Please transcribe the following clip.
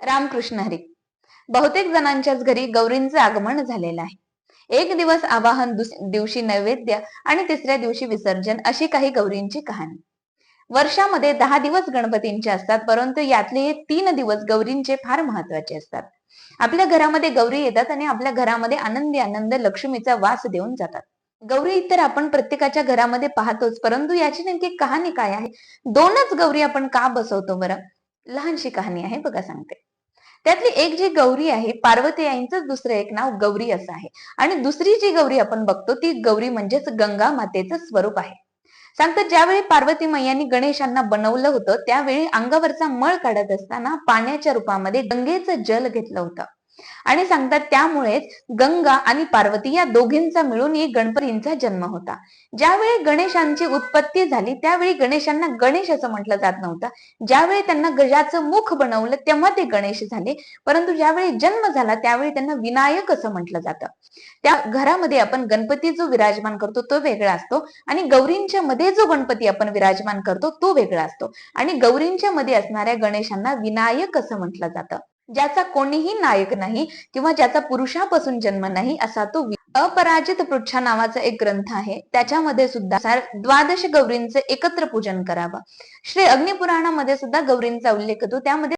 रामकृष्ण हरी. बहुतेक जणांच्याच घरी गौरींचे आगमन झालेलं आहे. एक दिवस आवाहन दुस दिवशी नैवेद्य आणि तिसऱ्या दिवशी विसर्जन अशी काही गौरींची कहाणी. वर्षामध्ये दहा दिवस गणपतींचे असतात परंतु यातले हे तीन दिवस गौरींचे फार महत्त्वाचे असतात. आपल्या घरामध्ये गौरी येतात आणि आपल्या घरामध्ये आनंदी आनंद लक्ष्मीचा वास देऊन जातात. गौरी तर आपण प्रत्येकाच्या घरामध्ये पाहतोच परंतु याची नेमकी कहाणी काय आहे? दोनच गौरी आपण का बसवतो बरं? लहानशी कहाणी आहे बघा सांगते. त्यातली एक जी गौरी आहे पार्वती आईंच दुसरं एक नाव गौरी असं आहे. आणि दुसरी जी गौरी आपण बघतो ती गौरी म्हणजेच गंगा मातेचं स्वरूप आहे. सांगतात ज्यावेळी पार्वती मैयांनी गणेशांना बनवलं होतं त्यावेळी अंगावरचा मळ काढत असताना पाण्याच्या रूपामध्ये गंगेचं जल घेतलं होतं. आणि सांगतात त्यामुळेच गंगा आणि पार्वती या दोघींचा मिळून गणपतींचा जन्म होता. ज्यावेळी गणेशांची उत्पत्ती झाली त्यावेळी गणेशांना गणेश असं म्हटलं जात नव्हतं. ज्यावेळी त्यांना गजाचं मुख बनवलं तेव्हा ते गणेश झाले. परंतु ज्यावेळी जन्म झाला त्यावेळी त्यांना विनायक असं म्हटलं जातं. त्या घरामध्ये आपण गणपती जो विराजमान करतो तो वेगळा असतो. आणि गौरींच्या मध्ये जो गणपती आपण विराजमान करतो तो वेगळा असतो. आणि गौरींच्या मध्ये असणाऱ्या गणेशांना विनायक असं म्हटलं जातं. ज्याचा कोणीही नायक नाही किंवा ज्याचा पुरुषापासून जन्म नाही असा तो अपराजित पृच्छा नावाचा एक ग्रंथ आहे. त्याच्यामध्ये सुद्धा द्वादश गौरींचे एकत्र पूजन करावं. श्री अग्निपुराणामध्ये सुद्धा गौरींचा उल्लेख होतो त्यामध्ये